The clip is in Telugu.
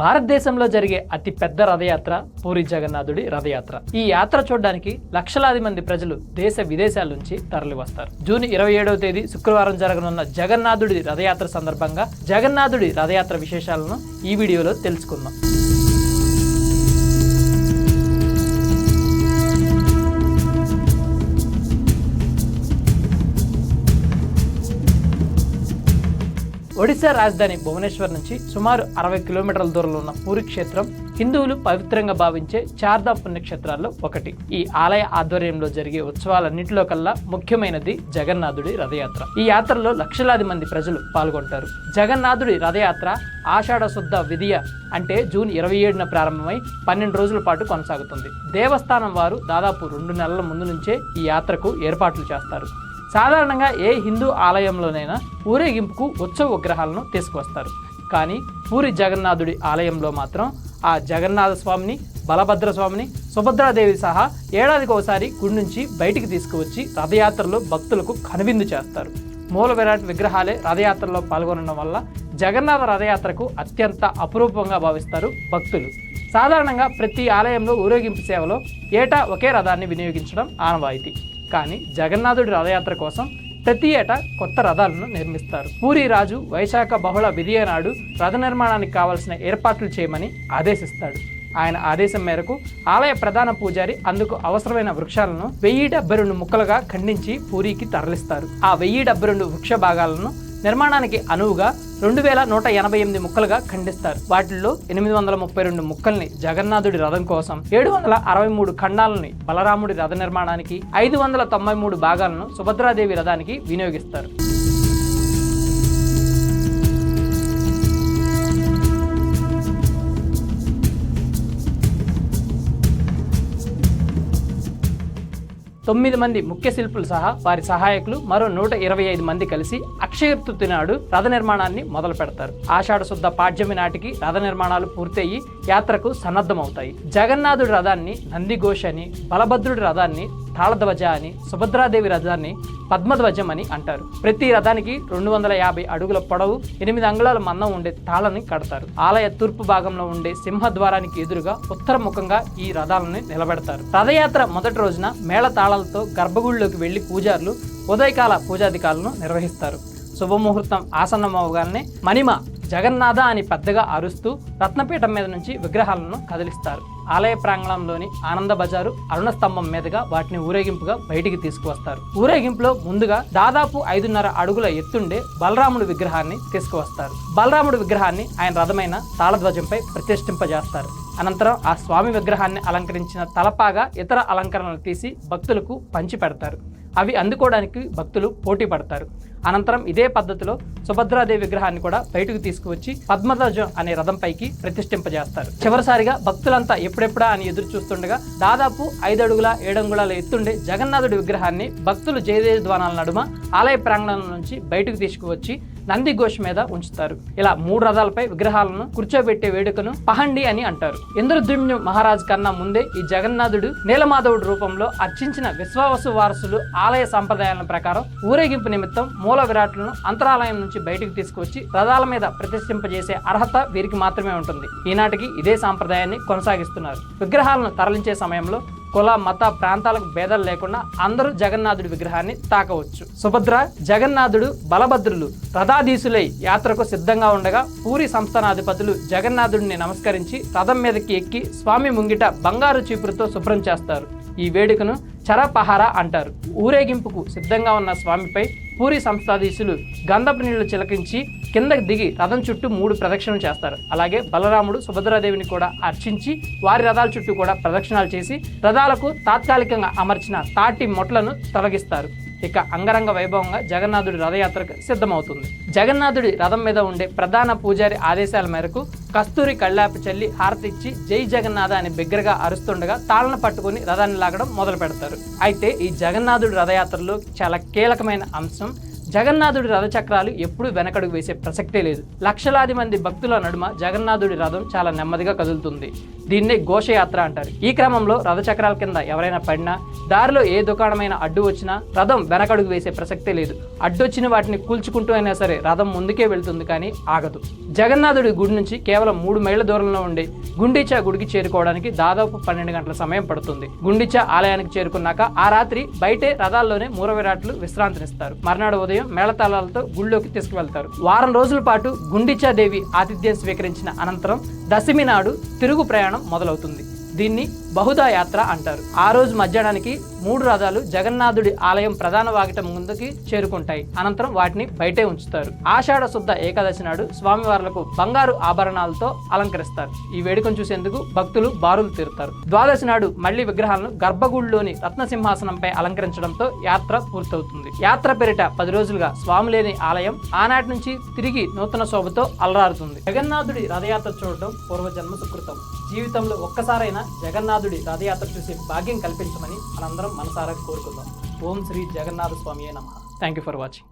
భారతదేశంలో జరిగే అతి పెద్ద రథయాత్ర పూరి జగన్నాథుడి రథయాత్ర. ఈ యాత్ర చూడడానికి లక్షలాది మంది ప్రజలు దేశ విదేశాల నుంచి తరలి వస్తారు జూన్ ఇరవై ఏడవ తేదీ శుక్రవారం జరగనున్న జగన్నాథుడి రథయాత్ర సందర్భంగా జగన్నాథుడి రథయాత్ర విశేషాలను ఈ వీడియోలో తెలుసుకుందాం. ఒడిశా రాజధాని భువనేశ్వర్ నుంచి సుమారు అరవై కిలోమీటర్ల దూరంలో ఉన్న పూరి క్షేత్రం హిందువులు పవిత్రంగా భావించే చార్దా పుణ్యక్షేత్రాల్లో ఒకటి. ఈ ఆలయ ఆధ్వర్యంలో జరిగే ఉత్సవాలన్నింటిలో కల్లా ముఖ్యమైనది జగన్నాథుడి రథయాత్ర. ఈ యాత్రలో లక్షలాది మంది ప్రజలు పాల్గొంటారు. జగన్నాథుడి రథయాత్ర ఆషాఢ శుద్ధ విధియ అంటే జూన్ ఇరవై ఏడున ప్రారంభమై పన్నెండు రోజుల పాటు కొనసాగుతుంది. దేవస్థానం వారు దాదాపు రెండు నెలల ముందు నుంచే ఈ యాత్రకు ఏర్పాట్లు చేస్తారు. సాధారణంగా ఏ హిందూ ఆలయంలోనైనా ఊరేగింపుకు ఉత్సవ విగ్రహాలను తీసుకువస్తారు. కానీ పూరి జగన్నాథుడి ఆలయంలో మాత్రం ఆ జగన్నాథ స్వామిని బలభద్ర స్వామిని సుభద్రాదేవి సహా ఏడాదికి ఒకసారి గుడి నుంచి బయటికి తీసుకువచ్చి రథయాత్రలో భక్తులకు కనువిందు చేస్తారు. మూల విరాట్ విగ్రహాలే రథయాత్రలో పాల్గొనడం వల్ల జగన్నాథ రథయాత్రకు అత్యంత అపురూపంగా భావిస్తారు భక్తులు. సాధారణంగా ప్రతి ఆలయంలో ఊరేగింపు సేవలో ఏటా ఒకే రథాన్ని వినియోగించడం ఆనవాయితీ. కానీ జగన్నాథుడి రథయాత్ర కోసం ప్రతి ఏటా కొత్త రథాలను నిర్మిస్తారు. పూరి రాజు వైశాఖ బహుళ విధియ నాడు రథ నిర్మాణానికి కావలసిన ఏర్పాట్లు చేయమని ఆదేశిస్తాడు. ఆయన ఆదేశం మేరకు ఆలయ ప్రధాన పూజారి అందుకు అవసరమైన వృక్షాలను వెయ్యి డెబ్బై రెండు ముక్కలుగా ఖండించి పూరికి తరలిస్తారు. ఆ వెయ్యి డెబ్బై రెండు వృక్ష భాగాలను నిర్మాణానికి అనువుగా రెండు వేల నూట ఎనభై ఎనిమిది ముక్కలుగా ఖండిస్తారు. వాటిల్లో ఎనిమిది వందల ముప్పై రెండు ముక్కల్ని జగన్నాథుడి రథం కోసం ఏడు వందల అరవై మూడు ఖండాలని బలరాముడి రథ నిర్మాణానికి ఐదు వందల తొంభై మూడు భాగాలను సుభద్రాదేవి రథానికి వినియోగిస్తారు. తొమ్మిది మంది ముఖ్య శిల్పులు సహా వారి సహాయకులు మరో నూట ఇరవై ఐదు మంది కలిసి అక్షయ తృతీయ నాడు రథ నిర్మాణాన్ని మొదలు పెడతారు. ఆషాఢ శుద్ధ పాడ్యమి నాటికి రథ నిర్మాణాలు పూర్తయి యాత్రకు సన్నద్ధమవుతాయి. జగన్నాథుడి రథాన్ని నందిఘోష్ అని బలభద్రుడి రథాన్ని తాళధ్వజ అని సుభద్రాదేవి రథాన్ని పద్మధ్వజం అని అంటారు. ప్రతి రథానికి రెండు వందల యాభై అడుగుల పొడవు ఎనిమిది అంగుళాల మందం ఉండే తాళని కడతారు. ఆలయ తూర్పు భాగంలో ఉండే సింహద్వారానికి ఎదురుగా ఉత్తరముఖంగా ఈ రథాలను నిలబెడతారు. రథయాత్ర మొదటి రోజున మేళ తాళాలతో గర్భగుడిలోకి వెళ్ళి పూజారులు ఉదయకాల పూజాధికారులను నిర్వహిస్తారు. శుభముహూర్తం ఆసన్నమవగానే మణిమ జగన్నాథ అని పెద్దగా అరుస్తూ రత్నపీఠం మీద నుంచి విగ్రహాలను కదిలిస్తారు. ఆలయ ప్రాంగణంలోని ఆనంద బజారు అరుణ స్తంభం మీదుగా వాటిని ఊరేగింపుగా బయటికి తీసుకువస్తారు. ఊరేగింపులో ముందుగా దాదాపు ఐదున్నర అడుగుల ఎత్తుండే బలరాముడి విగ్రహాన్ని తీసుకువస్తారు. బలరాముడి విగ్రహాన్ని ఆయన రథమైన తాళధ్వజంపై ప్రతిష్ఠింపజేస్తారు. అనంతరం ఆ స్వామి విగ్రహాన్ని అలంకరించిన తలపాగా ఇతర అలంకరణలు తీసి భక్తులకు పంచి పెడతారు అవి అందుకోవడానికి భక్తులు పోటీ పడతారు. అనంతరం ఇదే పద్ధతిలో సుభద్రాదేవి విగ్రహాన్ని కూడా బయటకు తీసుకువచ్చి పద్మధ్వజం అనే రథంపైకి ప్రతిష్ఠింపజేస్తారు. చివరిసారిగా భక్తులంతా ఎప్పుడెప్పుడా అని ఎదురు చూస్తుండగా దాదాపు ఐదు అడుగుల ఏడంగుళాల ఎత్తుండే జగన్నాథుడి విగ్రహాన్ని భక్తులు జయదేవ ద్వానాల నడుమ ఆలయ ప్రాంగణం నుంచి బయటకు తీసుకువచ్చి నంది ఘోష్ మీద ఉంచుతారు. ఇలా మూడు రథాలపై విగ్రహాలను కూర్చోబెట్టే వేడుకను పహండి అని అంటారు. ఇంద్రద్యుమ్ను మహారాజ్ కన్నా ముందే ఈ జగన్నాథుడు నీలమాధవుడు రూపంలో అర్చించిన విశ్వావసు వారసులు ఆలయ సంప్రదాయాల ప్రకారం ఊరేగింపు నిమిత్తం మూల విరాట్లను అంతరాలయం నుంచి బయటకు తీసుకువచ్చి రథాల మీద ప్రతిష్ఠింపజేసే అర్హత వీరికి మాత్రమే ఉంటుంది. ఈనాటికి ఇదే సాంప్రదాయాన్ని కొనసాగిస్తున్నారు. విగ్రహాలను తరలించే సమయంలో కుల మత ప్రాంతాలకు భేదాలు లేకుండా అందరూ జగన్నాథుడి విగ్రహాన్ని తాకవచ్చు. సుభద్ర జగన్నాథుడు బలభద్రులు రథాధీసులై యాత్రకు సిద్ధంగా ఉండగా పూరి సంస్థానాధిపతులు జగన్నాథుడిని నమస్కరించి రథం మీదకి ఎక్కి స్వామి ముంగిట బంగారు చీపురుతో శుభ్రం చేస్తారు. ఈ వేడుకను చరపహార అంటారు. ఊరేగింపుకు సిద్ధంగా ఉన్న స్వామిపై పూరి సంస్థాధీశులు గంధపు నీళ్ళు చిలకించి కిందకి దిగి రథం చుట్టూ మూడు ప్రదక్షిణలు చేస్తారు. అలాగే బలరాముడు సుభద్రాదేవిని కూడా అర్చించి వారి రథాల చుట్టూ కూడా ప్రదక్షిణాలు చేసి రథాలకు తాత్కాలికంగా అమర్చిన తాటి మొట్లను తొలగిస్తారు. ఇక అంగరంగ వైభవంగా జగన్నాథుడి రథయాత్రకు సిద్ధమవుతుంది. జగన్నాథుడి రథం మీద ఉండే ప్రధాన పూజారి ఆదేశాల మేరకు కస్తూరి కళ్ళాపి చల్లి హారతి ఇచ్చి జై జగన్నాథ అని బిగ్గరగా అరుస్తుండగా తాళన పట్టుకుని రథాన్ని లాగడం మొదలు పెడతారు అయితే ఈ జగన్నాథుడి రథయాత్రలో చాలా కీలకమైన అంశం జగన్నాథుడి రథచక్రాలు ఎప్పుడూ వెనకడుగు వేసే ప్రసక్తే లేదు. లక్షలాది మంది భక్తుల నడుమ జగన్నాథుడి రథం చాలా నెమ్మదిగా కదులుతుంది. దీన్నే ఘోషయాత్ర అంటారు. ఈ క్రమంలో రథచక్రాల కింద ఎవరైనా పడినా దారిలో ఏ దుకాణమైన అడ్డు వచ్చినా రథం వెనకడుగు వేసే ప్రసక్తే లేదు. అడ్డొచ్చిన వాటిని కూల్చుకుంటూ అయినా సరే రథం ముందుకే వెళ్తుంది కానీ ఆగదు. జగన్నాథుడి గుడి నుంచి కేవలం మూడు మైళ్ళ దూరంలో ఉండే గుండీచా గుడికి చేరుకోవడానికి దాదాపు పన్నెండు గంటల సమయం పడుతుంది. గుండీచా ఆలయానికి చేరుకున్నాక ఆ రాత్రి బయటే రథాల్లోనే మూర విరాట్లు విశ్రాంతినిస్తారు. మర్నాడు ఉదయం మేళతాళాలతో గుళ్ళోకి తీసుకువెళ్తారు. వారం రోజుల పాటు గుండిచా దేవి ఆతిథ్యం స్వీకరించిన అనంతరం దశమి నాడు తిరుగు ప్రయాణం మొదలవుతుంది. దీన్ని బహుదా యాత్ర అంటారు. ఆ రోజు మధ్యాహ్నానికి మూడు రథాలు జగన్నాథుడి ఆలయం ప్రధాన వాకిట ముందుకి చేరుకుంటాయి. అనంతరం వాటిని బయటే ఉంచుతారు. ఆషాఢ శుద్ధ ఏకాదశి నాడు స్వామివార్లకు బంగారు ఆభరణాలతో అలంకరిస్తారు. ఈ వేడుకను చూసేందుకు భక్తులు బారులు తీరుతారు. ద్వాదశి నాడు మళ్ళీ విగ్రహాలను గర్భగుడిలోని రత్నసింహాసనంపై అలంకరించడంతో యాత్ర పూర్తవుతుంది. యాత్ర పేరిట పది రోజులుగా స్వామి లేని ఆలయం ఆనాటి నుంచి తిరిగి నూతన శోభతో అలరారుతుంది జగన్నాథుడి రథయాత్ర చూడటం పూర్వజన్మ సుకృతం. జీవితంలో ఒక్కసారైనా జగన్నాథుడి రథయాత్ర చూసే భాగ్యం కల్పించమని మనందరం మనసారా కోరుకుందాం. ఓం శ్రీ జగన్నాథ స్వామి నమ. Thank you for watching